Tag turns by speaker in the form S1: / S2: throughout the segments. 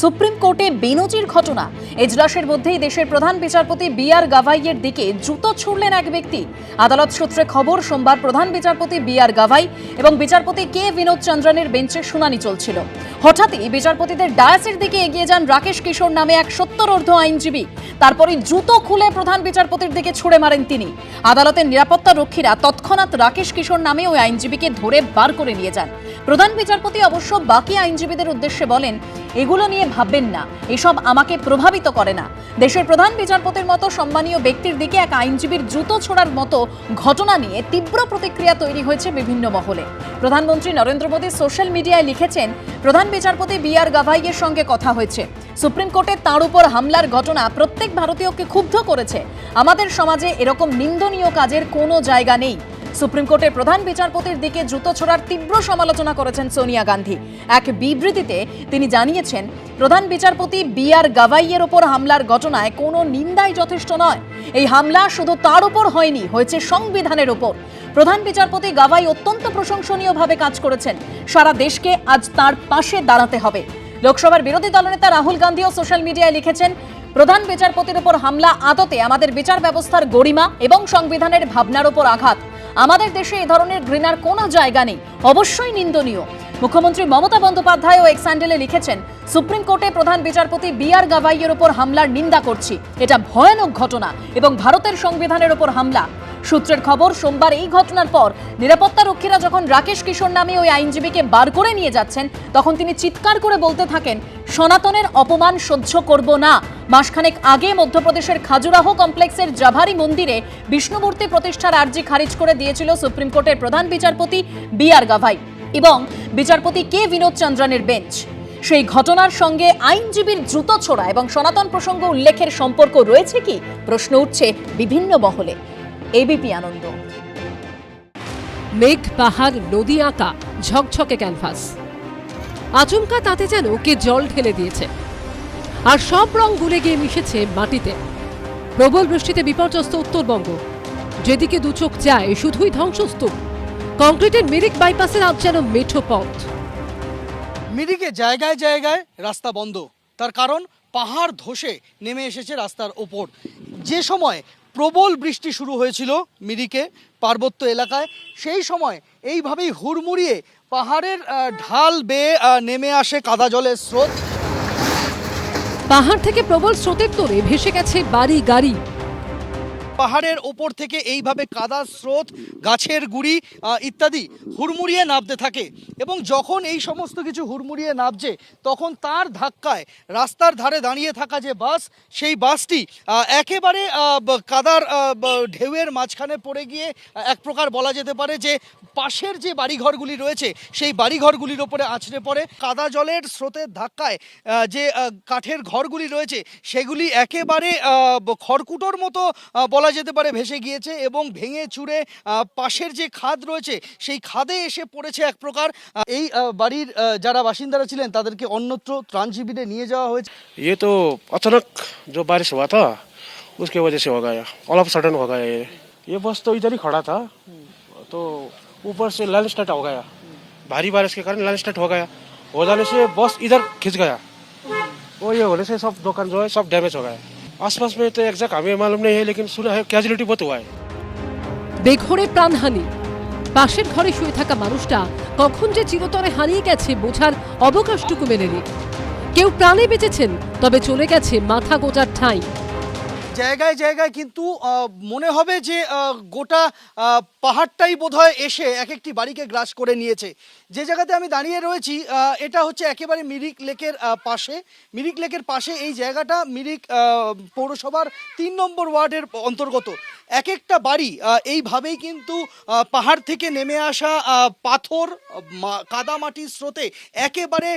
S1: Supreme কোর্টে বেনজির ঘটনা। এজলাসের মধ্যেই দেশের প্রধান বিচারপতি বি আর গাভাইয়ের দিকে জুতো ছুড়লেন এক ব্যক্তি। আদালত সূত্রে খবর, সোমবার প্রধান বিচারপতি বি আর গাভাই এবং বিচারপতি কে বিনোদ চন্দ্রনের বেঞ্চে শুনানি চলছিল। হঠাৎই বিচারপতিদের ডায়াসের দিকে এগিয়ে যান রাকেশ কিশোর নামে এক সত্তর সত্তরর্ধ আইনজীবী। তারপরে জুতো খুলে প্রধান বিচারপতির দিকে ছুড়ে মারেন তিনি। আদালতের নিরাপত্তা রক্ষীরা তৎক্ষণাৎ রাকেশ কিশোর নামে ওই আইনজীবীকে ধরে বার করে নিয়ে যান। প্রধান বিচারপতি অবশ্য বাকি আইনজীবীদের উদ্দেশ্যে বলেন, এগুলো নিয়ে ভাববেন না। এসব আমাকে প্রভাবিত করে না। দেশের প্রধান বিচারপতির মতো সম্মানীয় ব্যক্তির দিকে এক আইনজীবীর জুতো ছোড়ার মতো ঘটনা নিয়ে তীব্র প্রতিক্রিয়া তৈরি হয়েছে বিভিন্ন মহলে। প্রধানমন্ত্রী নরেন্দ্র মোদী সোশ্যাল মিডিয়ায় লিখেছেন, প্রধান বিচারপতি বি আর গাভাইয়ের সঙ্গে কথা হয়েছে। সুপ্রিম কোর্টে তাঁর উপর হামলার ঘটনা প্রত্যেক ভারতীয়কে ক্ষুব্ধ করেছে। আমাদের সমাজে এরকম নিন্দনীয় কাজের কোনো জায়গা নেই। সুপ্রিম কোর্টের প্রধান বিচারপতির দিকে জুতো ছোড়ার তীব্র সমালোচনা করেছেন সোনিয়া গান্ধী। এক বিবৃতিতে তিনি জানিয়েছেন, প্রধান বিচারপতি বি আর গাভাইয়ের ওপর হামলার ঘটনায় কোনো নিন্দাই যথেষ্ট নয়। এই হামলা শুধু তার উপর হয়নি, হয়েছে সংবিধানের ওপর। প্রধান বিচারপতি গাভাই অত্যন্ত প্রশংসনীয়ভাবে কাজ করেছেন। সারা দেশকে আজ তার পাশে দাঁড়াতে হবে। লোকসভার বিরোধী দলনেতা রাহুল গান্ধীও সোশ্যাল মিডিয়ায় লিখেছেন, প্রধান বিচারপতির উপর হামলা আদতে আমাদের বিচার ব্যবস্থার গরিমা এবং সংবিধানের ভাবনার উপর আঘাত। আমাদের দেশে এ ধরনের ঘৃণার কোনো জায়গা নেই। অবশ্যই নিন্দনীয়। মুখ্যমন্ত্রী মমতা বন্দ্যোপাধ্যায় এক স্যান্ডেলে লিখেছেন, সুপ্রিম কোর্টে প্রধান বিচারপতি বি আর গাভাইয়ের উপর হামলার নিন্দা করছি। এটা ভয়ানক ঘটনা এবং ভারতের সংবিধানের উপর হামলা। সূত্রের খবর, সোমবার এই ঘটনার পর নিরাপত্তা রক্ষীরা যখন রাকেশ কিশোর নামে ওই আইনজীবীকে বার করে নিয়ে যাচ্ছেন, তখন তিনি চিৎকার করে বলতে থাকেন, সনাতনের অপমান সহ্য করব না। মাসখানেক আগে মধ্যপ্রদেশের খাজুরাহ কমপ্লেক্সের জাভারি মন্দিরে বিষ্ণুমূর্তি প্রতিষ্ঠার আর্জি খারিজ করে দিয়েছিল সুপ্রিম কোর্টের প্রধান বিচারপতি বি আর গাভাই এবং বিচারপতি কে বিনোদ চন্দ্রনের বেঞ্চ। সেই ঘটনার সঙ্গে আইনজীবীর দ্রুত ছোড়া এবং সনাতন প্রসঙ্গ উল্লেখের সম্পর্ক রয়েছে কি? প্রশ্ন উঠছে বিভিন্ন মহলে। এবিপি আনন্দ।
S2: মেঘ পাহাড় নদী আঁকা ঝকঝকে ক্যানভাস। আচমকা তাতে যেন কে জল ঢেলে দিয়েছে। আর সব রং গুলে গিয়ে মিশেছে মাটিতে। প্রবল বৃষ্টিতে বিপর্যস্ত উত্তরবঙ্গ। যেদিকে দু চোখ যায় শুধুই ধ্বংসস্তূপ। কংক্রিটের মিরিক বাইপাসের আজ যেন মেঠো পথ।
S3: মিরিকে জায়গায় জায়গায় রাস্তা বন্ধ। তার কারণ পাহাড় ধসে নেমে এসেছে রাস্তার ওপর। যে সময় প্রবল বৃষ্টি শুরু হয়েছিল মিরিকে পার্বত্য এলাকায়। সেই সময় এইভাবেই হুড়মুড়িয়ে পাহাড়ের ঢাল বেয়ে নেমে আসে কাদা জলের স্রোত।
S2: পাহাড় থেকে প্রবল স্রোতের তোরে ভেসে গেছে বাড়ি গাড়ি।
S3: পাহাড়ের ওপর থেকে এইভাবে কাদার স্রোত গাছের গুড়ি ইত্যাদি হুড়মুড়িয়ে নামতে থাকে। এবং যখন এই সমস্ত কিছু হুড়মুড়িয়ে নামছে তখন তার ধাক্কায় রাস্তার ধারে দাঁড়িয়ে থাকা যে বাস সেই বাসটি একেবারে কাদার ঢেউয়ের মাঝখানে পড়ে গিয়ে এক প্রকার বলা যেতে পারে যে পাশের যে বাড়িঘরগুলি রয়েছে সেই বাড়িঘরগুলির ওপরে আছড়ে পড়ে। কাদা জলের স্রোতের ধাক্কায় যে কাঠের ঘরগুলি রয়েছে সেগুলি একেবারে খড়কুটোর মতো আহ, বলা যেতে পারে ভেসে গিয়েছে এবং ভেঙে চুরে আহ, পাশের যে খাদ রয়েছে সেই খাদে এসে পড়েছে এক প্রকার আহ, এই আহ, বাড়ির আহ, যারা বাসিন্দারা ছিলেন তাদেরকে অন্যত্র ত্রাণ শিবিরে নিয়ে যাওয়া হয়েছে
S4: ये तो अचानक जो बारिश हुआ था उसके वजह से हो गया ऑल ऑफ सडन हो गया ये ये बस तो इधर ही खड़ा था तो ऊपर से लैंड स्टार्ट हो गया भारी बारिश के कारण लैंड स्टार्ट हो गया हो जाने से बस इधर खिंच गया वो ये होने से सब दुकान जो है सब डैमेज हो गया आसपास में तो एग्जैक्ट हमें मालूम नहीं है लेकिन सुना है कैजुअलिटी बहुत हुआ है
S2: বেঘরে প্রাণহানি পাশের ঘরে শুয়ে থাকা মানুষটা কখন যে চিরতরে হারিয়ে গেছে বোঝার অবকাশটুকু মেলে নেই কেউ প্রাণে বেঁচেছেন তবে চলে গেছে মাথা গোজার ঠাঁই
S3: জায়গায় জায়গায় কিন্তু আহ, মনে হবে যে আহ, গোটা আহ, পাহাড়টাই বোধহয় এসে এক একটি বাড়িকে গ্রাস করে নিয়েছে। যে জায়গাতে আমি দাঁড়িয়ে রয়েছি এটা হচ্ছে একেবারে মিরিক লেকের পাশে। মিরিক লেকের পাশে এই জায়গাটা মিরিক পৌরসভার তিন নম্বর ওয়ার্ডের অন্তর্গত। এক একটা বাড়ি এইভাবেই কিন্তু পাহাড় থেকে নেমে আসা পাথর মা- কাদা মাটির স্রোতে একেবারে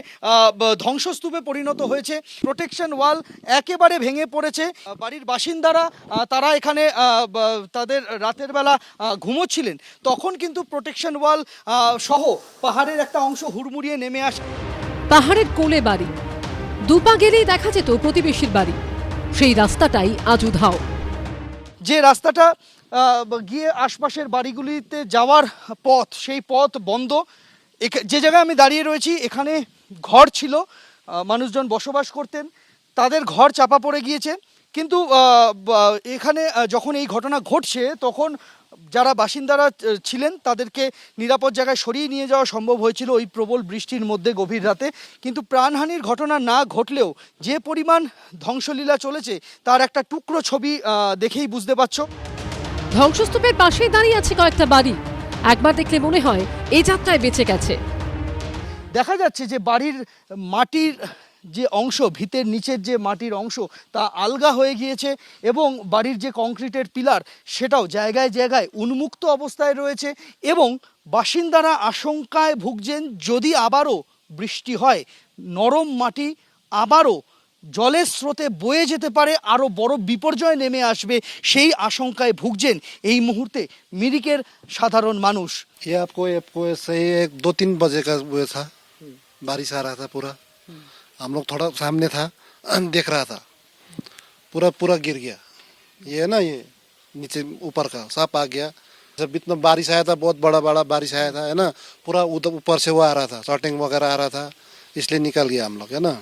S3: ধ্বংসস্তূপে পরিণত হয়েছে। প্রোটেকশন ওয়াল একেবারে ভেঙে পড়েছে। বাড়ির বাসিন্দারা তারা এখানে তাদের রাতের বেলা আহ, ঘুমোচ্ছিলেন তখন কিন্তু প্রোটেকশন ওয়াল সহ পাহাড়ের একটা অংশ হুড়মুড়িয়ে নেমে আসে।
S2: পাহাড়ের কোলে বাড়ি। দুপা গেলেই দেখা যেত প্রতিবেশীর বাড়ি। সেই রাস্তাটাই আজ উধাও।
S3: যে রাস্তাটা গিয়ে আশপাশের বাড়িগুলিতে যাওয়ার পথ সেই পথ বন্ধ। যে জায়গায় আমি দাঁড়িয়ে রয়েছি এখানে ঘর ছিল। মানুষজন বসবাস করতেন। তাদের ঘর চাপা পড়ে গিয়েছে। কিন্তু আহ, এখানে যখন এই ঘটনা ঘটছে তখন যারা বাসিন্দারা ছিলেন তাদেরকে নিরাপদ জায়গায় সরিয়ে নিয়ে যাওয়া সম্ভব হয়েছিল ওই প্রবল বৃষ্টির মধ্যে গভীর রাতে। কিন্তু প্রাণহানির ঘটনা না ঘটলেও যে পরিমাণ ধ্বংসলীলা চলেছে তার একটা টুকরো ছবি দেখেই বুঝতে পারছ।
S2: ধ্বংসস্তূপের পাশেই দাঁড়িয়ে আছে কয়েকটা বাড়ি। একবার দেখলে মনে হয় এই যাত্রায় বেঁচে গেছে।
S3: দেখা যাচ্ছে যে বাড়ির মাটির যে অংশ ভিতের নিচের যে মাটির অংশ তা আলগা হয়ে গিয়েছে এবং বাড়ির যে কংক্রিটের পিলার সেটাও জায়গায় জায়গায় উন্মুক্ত অবস্থায় রয়েছে এবং বাসিন্দারা আশঙ্কায় ভুগছেন যদি আবারও বৃষ্টি হয় নরম মাটি আবারও জলের স্রোতে বয়ে যেতে পারে আরও বড় বিপর্যয় নেমে আসবে সেই আশঙ্কায় ভুগছেন এই মুহূর্তে মিরিকের সাধারণ মানুষ
S5: ये आपको ये आपको सही एक दो तीन बजे का वो था बारिश आ रहा था पूरा हम लोग थोड़ा सामने था देख रहा था पूरा पूरा गिर गया ये है ना ये नीचे ऊपर का साफ आ गया जब इतना बारिश आया था बहुत बड़ा बड़ा बारिश आया था है ना पूरा उधर ऊपर से वो आ रहा था शॉटिंग वगैरह आ रहा था इसलिए निकल गया हम लोग है ना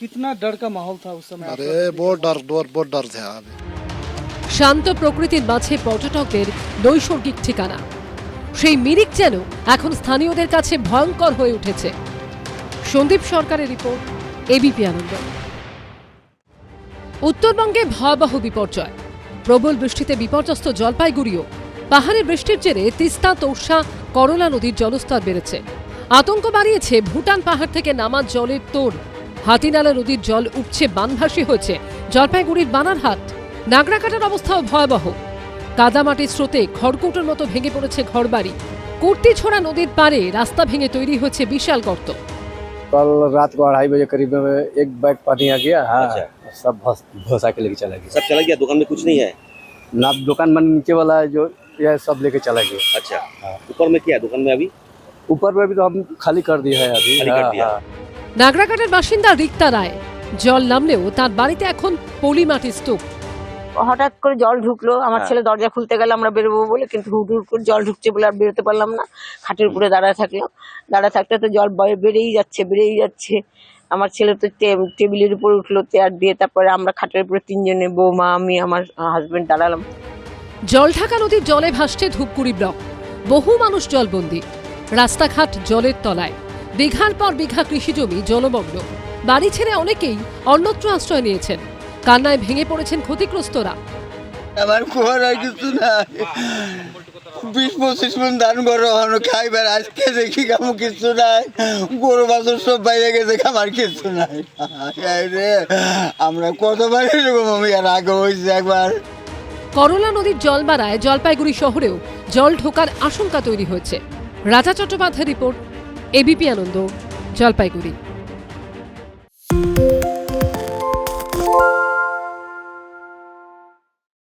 S3: कितना डर का माहौल था उस समय
S5: अरे बहुत डर डर बहुत डर था अभी
S2: শান্ত প্রকৃতির মাঝে পর্যটকদের নৈসর্গিক ঠিকানা সেই মিরিক যেন এখন স্থানীয়দের কাছে ভয়ঙ্কর হয়ে উঠেছে সন্দীপ সরকারের রিপোর্ট এবিপি আনন্দ। উত্তরবঙ্গে ভয়াবহ বিপর্যয়। প্রবল বৃষ্টিতে বিপর্যস্ত জলপাইগুড়িও। পাহাড়ের বৃষ্টির জেরে তিস্তা তোর্ষা করলা নদীর জলস্তর বেড়েছে। আতঙ্ক বাড়িয়েছে ভুটান পাহাড় থেকে নামা জলের তোড় হাতিনালা নদীর জল উপচে বানভাসী হয়েছে জলপাইগুড়ির বানারহাট। নাগরাকাটার অবস্থাও ভয়াবহ। কাদামাটির স্রোতে খড়কুটোর মতো ভেঙে পড়েছে ঘরবাড়ি। কুর্তিছড়া নদীর পারে রাস্তা ভেঙে তৈরি হয়েছে বিশাল গর্ত।
S6: कल रात को अढ़ाई बजे करीब में एक बैग पानी आ गया हाँ
S7: अच्छा।
S6: सब भस भसा के लेके चला गया
S7: सब चला गया दुकान में कुछ नहीं है
S6: ना दुकान मन नीचे वाला है जो यह सब लेके चला गया
S7: अच्छा ऊपर में क्या है दुकान में अभी
S6: ऊपर में भी तो हम खाली कर दिया है अभी
S7: खाली कर
S6: हाँ,
S7: दिया।
S6: हाँ।
S2: নাগরাকাটার বাসিন্দা রিক্তা রায় জল নামলেও তার বাড়িতে এখন পলি মাটির স্তূপ
S8: হঠাৎ করে জল ঢুকলো। আমার
S7: হ্যাঁ।
S8: ছেলে দরজা খুলতে গেলে আমরা বেরোবো বলে কিন্তু হুট হুট করে জল ঢুকছে বলে আর বেরোতে পারলাম না। খাটের উপরে দাঁড়ায় থাকলাম। দাঁড়ায় থাকতে তো জল বেড়েই যাচ্ছে বেড়েই যাচ্ছে। আমার ছেলে তো টেবিলের উপর উঠল চেয়ার দিয়ে তারপরে আমরা খাটের উপরে তিনজনে বৌমা আমি আমার হাজবেন্ড দাঁড়ালাম।
S2: জলঢাকা নদীর জলে ভাসছে ধূপগুড়ি ব্লক। বহু মানুষ জলবন্দী। রাস্তাঘাট জলের তলায়। বিঘার পর বিঘা কৃষিজমি জলমগ্ন। বাড়ি ছেড়ে অনেকেই অন্যত্র আশ্রয় নিয়েছেন। কান্নায় ভেঙে পড়েছেন ক্ষতিগ্রস্তরা।
S9: আমার কুয়ার আর কিছু নাই। বিশ পঁচিশ মন ধান গরু এখনও খাইবার আজকে দেখি কেমন কিছু নাই। গরু বাছুর সব বাইরে গেছে আমার কিছু নাই। রে আমরা কতবার এরকম আমি আর আগে হয়েছে একবার।
S2: করলা নদীর জল বাড়ায় জলপাইগুড়ি শহরেও জল ঢোকার আশঙ্কা তৈরি হয়েছে। Raja Chattopadhyay report ABP Ananda Jalpaiguri.